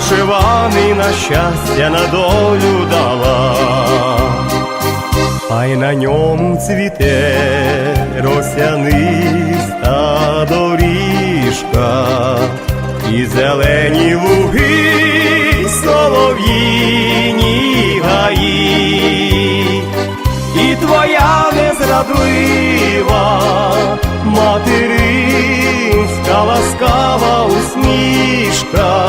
вишиваний на щастя на долю дала. А й на ньому цвіте росяниста доріжка, і зелені луги, солов'їні гаї, і твоя незрадлива материнська ласкава усмішка,